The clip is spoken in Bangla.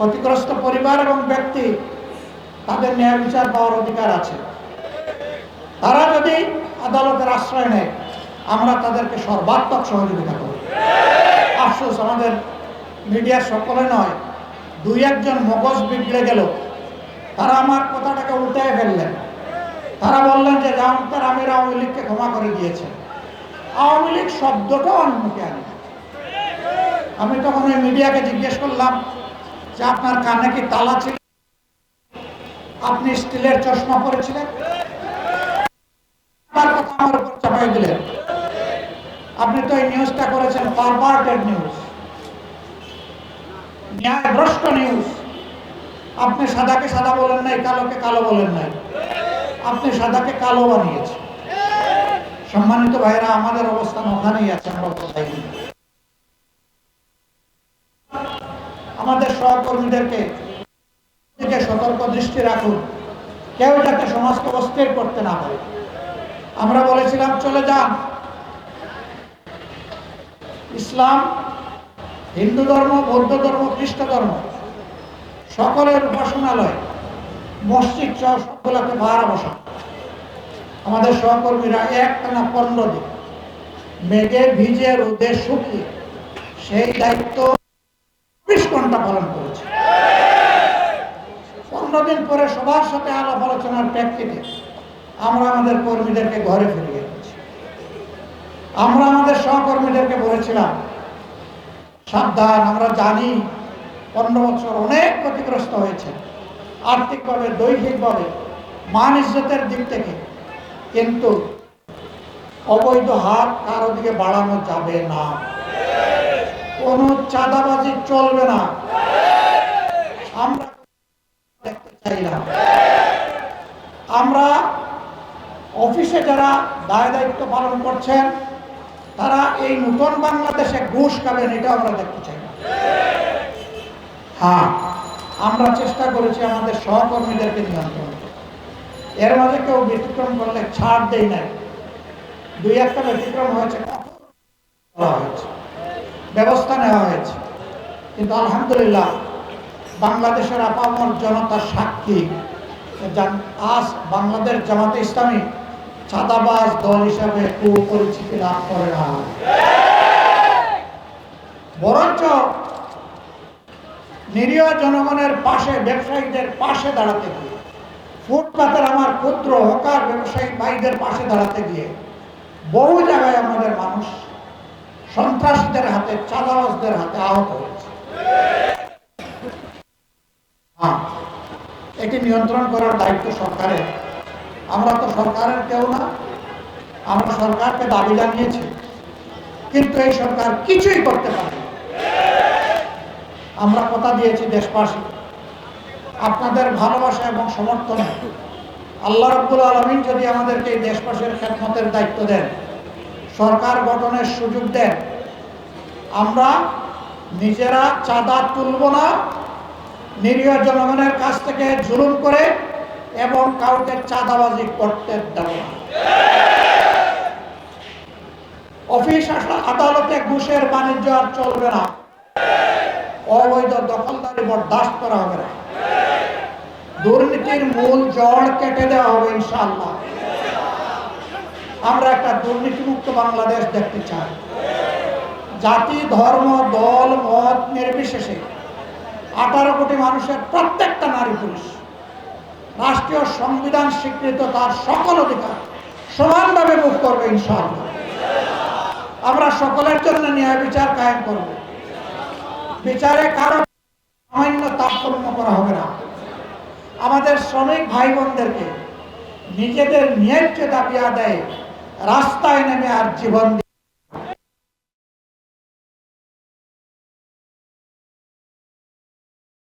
ক্ষতিগ্রস্ত পরিবার এবং ব্যক্তি তাদের ন্যায় বিচার পাওয়ার অধিকার আছে। তারা যদি আদালতের আশ্রয় নেয়, আমরা তাদেরকে সর্বাত্মক সহযোগিতা করব। আফসোস, আমাদের মিডিয়ার সকলে নয়, দুই একজন মগজ বিগড়ে গেল। তারা আমার কথাটাকে উল্টায় ফেললেন। তারা বললেন যে জামাতার আমির আওয়ামী লীগকে ক্ষমা করে দিয়েছে। আওয়ামী লীগ শব্দটাও আমি মুখে আনি আমি তখন ওই মিডিয়াকে জিজ্ঞেস করলাম যে আপনার কানে কি তালা ছিল? আপনি স্টিলের চশমা পরেছিলেন? আপনি তো এই নিউজটা করেছেন নিউজ নিউজ আপনি সাদাকে সাদা বলেন নাই, কালোকে কালো বলেন নাই। আপনি সাদাকে কালো বানিয়েছেন। সম্মানিত ভাইরা আমাদের অবস্থান ওখানেই আছে, আমরা কোথায়? আমাদের সহকর্মীদেরকে দিকে সতর্ক দৃষ্টি রাখুন। কেউ যাতে সমাজকে অস্থির করতে না পারে। আমরা বলেছিলাম, চলে যান। ইসলাম হিন্দু ধর্ম, বৌদ্ধ ধর্ম, খ্রিস্ট ধর্ম সকলের উপাসনালয়। মসজিদ সহ সবগুলোকে ভাড়া বসা আমাদের সহকর্মীরা একটানা পনেরো দিন মেঘে ভিজে রোদে শুকিয়ে সেই দায়িত্ব চব্বিশ ঘণ্টা পালন করেছে দিন পরে সবার সাথে আলাপ আলোচনার প্রেক্ষিতে আমরা আমাদের কর্মীদেরকে ঘরে ফিরিয়ে দিচ্ছি আমরা আমাদের সহকর্মীদেরকে বলেছিলাম, সাবধান, আমরা জানি পনেরো বছর অনেক ক্ষতিগ্রস্ত হয়েছে। আর্থিকভাবে, দৈহিকভাবে, মান ইজ্জতের দিক থেকে। কিন্তু অবৈধ হাত কারও দিকে বাড়ানো যাবে না। কোনো চাঁদাবাজি চলবে না আমরা দেখতে আমরা অফিসে যারা দায় দায়িত্ব পালন করছেন, তারা এই নতুন বাংলাদেশে ঘুষ খাবেন এটা আমরা দেখতে চাই। না হ্যাঁ আমরা চেষ্টা করেছি আমাদের সহকর্মীদেরকে নিয়ন্ত্রণ। এর মাঝে কেউ ব্যতিক্রম করলে ছাড় দেই নাই। দুই একটা ব্যতিক্রম হয়েছে, ব্যবস্থা নেওয়া হয়েছে। কিন্তু আলহামদুলিল্লাহ বাংলাদেশের আপামর জনতার সাক্ষী। আজ বাংলাদেশ জামাতে ইসলামী চাঁদাবাজ দল হিসাবে কুপরিচিতি লাভ করে না। বরঞ্চ নিরীহ জনগণের পাশে, ব্যবসায়ীদের পাশে দাঁড়াতে গিয়ে, ফুটপাতের আমার পুত্র, হকার ব্যবসায়ী ভাইদের পাশে দাঁড়াতে গিয়ে, বহু জায়গায় আমাদের মানুষ সন্ত্রাসীদের হাতে, চাঁদাবাজদের হাতে আহত হয়েছে হ্যাঁ এটি নিয়ন্ত্রণ করার দায়িত্ব সরকারের। আমরা তো সরকারের কেউ না, আমরা সরকারকে দাবি জানিয়েছি। কিন্তু এই সরকার কিছুই করতে পারে আমরা কথা দিয়েছি দেশবাসী, আপনাদের ভালোবাসা এবং সমর্থনে। আল্লাহ রব্বুল আলমিন যদি আমাদেরকে এই দেশবাসীর খেদমতের দায়িত্ব দেন, সরকার গঠনের সুযোগ দেন, আমরা নিজেরা চাঁদা তুলব না নিরীহ জনগণের কাছ থেকে জুলুম করে এবং কাউকে চাঁদাবাজি করতে দেব অফিস আদালতে ঘুষের বাণিজ্য আর চলবে না। অবৈধ দখলদারি বরদাস্ত করা হবে না। দুর্নীতির মূল জড় কেটে দেওয়া হবে ইনশাআল্লাহ। আমরা একটা দুর্নীতিমুক্ত বাংলাদেশ দেখতে চাই। জাতি, ধর্ম, দল, মত নির্বিশেষে আঠারো কোটি মানুষের প্রত্যেকটা নারী পুরুষ। রাষ্ট্রীয় সংবিধান স্বীকৃত তার সকল অধিকার সমানভাবে ভোগ করবে ইনশাআল্লাহ। আমরা সকলের জন্য ন্যায় বিচার কায়েম করব। বিচারে কারও সামান্য তারতম্য করা হবে না। আমাদের শ্রমিক ভাই বোনদেরকে নিজেদের ন্যায্য দাবি আদায়ে রাস্তায় নেমে আর জীবন